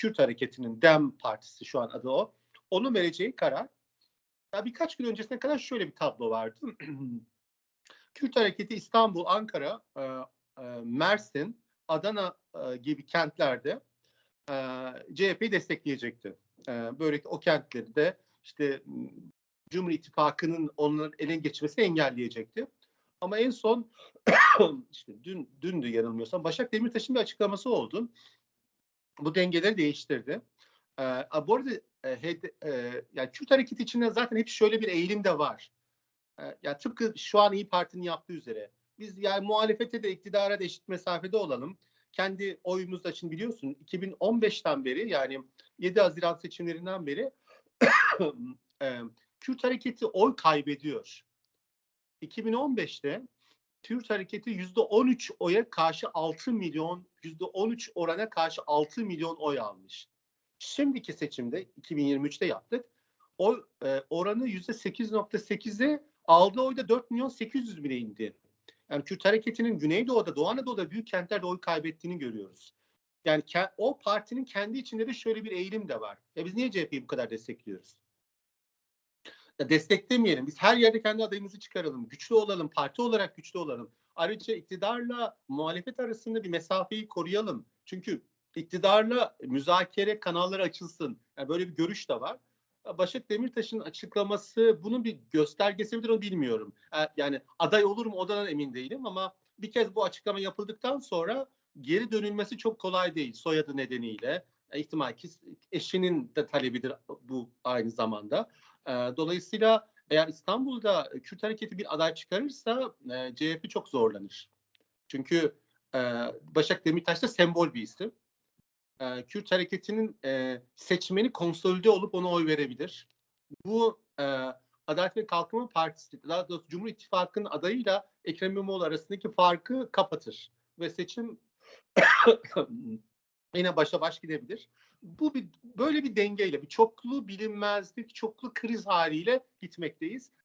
Kürt hareketinin DEM partisi şu an adı o. Onun vereceği karar. Ya birkaç gün öncesine kadar şöyle bir tablo vardı. Kürt hareketi İstanbul, Ankara, e, e, Mersin, Adana e, gibi kentlerde e, CHP'yi destekleyecekti. E, böylelikle o kentleri de işte Cumhur İttifakı'nın onların eline geçmesini engelleyecekti. Ama en son işte dün dündü yanılmıyorsam Başak Demirtaş'ın bir açıklaması oldu. Bu dengeleri değiştirdi. A, bu arada e, HD, e, yani Kürt hareketi içinde zaten hep şöyle bir eğilim de var. E, ya tıpkı şu an İyi Parti'nin yaptığı üzere. Biz yani muhalefete de iktidara da eşit mesafede olalım. Kendi oyumuz için biliyorsun 2015'ten beri yani 7 Haziran seçimlerinden beri e, Kürt hareketi oy kaybediyor. 2015'te Kürt hareketi yüzde 13 oya karşı 6 milyon, yüzde 13 orana karşı 6 milyon oy almış. Şimdiki seçimde 2023'te yaptık. O e, oranı yüzde 8.8'e aldığı oyda 4 milyon 800 bine indi. Yani Kürt hareketinin Güneydoğu'da, Doğu Anadolu'da büyük kentlerde oy kaybettiğini görüyoruz. Yani o partinin kendi içinde de şöyle bir eğilim de var. Ya biz niye CHP'yi bu kadar destekliyoruz? Desteklemeyelim. Biz her yerde kendi adayımızı çıkaralım. Güçlü olalım. Parti olarak güçlü olalım. Ayrıca iktidarla muhalefet arasında bir mesafeyi koruyalım. Çünkü iktidarla müzakere kanalları açılsın. Yani böyle bir görüş de var. Başak Demirtaş'ın açıklaması bunun bir göstergesi midir onu bilmiyorum. E, Yani aday olur mu odan emin değilim ama bir kez bu açıklama yapıldıktan sonra geri dönülmesi çok kolay değil soyadı nedeniyle. E, ihtimal ki eşinin de talebidir bu aynı zamanda. Dolayısıyla eğer İstanbul'da Kürt hareketi bir aday çıkarırsa e, CHP çok zorlanır. Çünkü e, Başak Demirtaş da sembol bir isim. E, Kürt hareketinin e, seçmeni konsolide olup ona oy verebilir. Bu e, Adalet ve Kalkınma Partisi, daha doğrusu Cumhur İttifakı'nın adayıyla Ekrem İmamoğlu arasındaki farkı kapatır. Ve seçim yine başa baş gidebilir. Bu bir böyle bir dengeyle, bir çoklu bilinmezlik, çoklu kriz haliyle gitmekteyiz.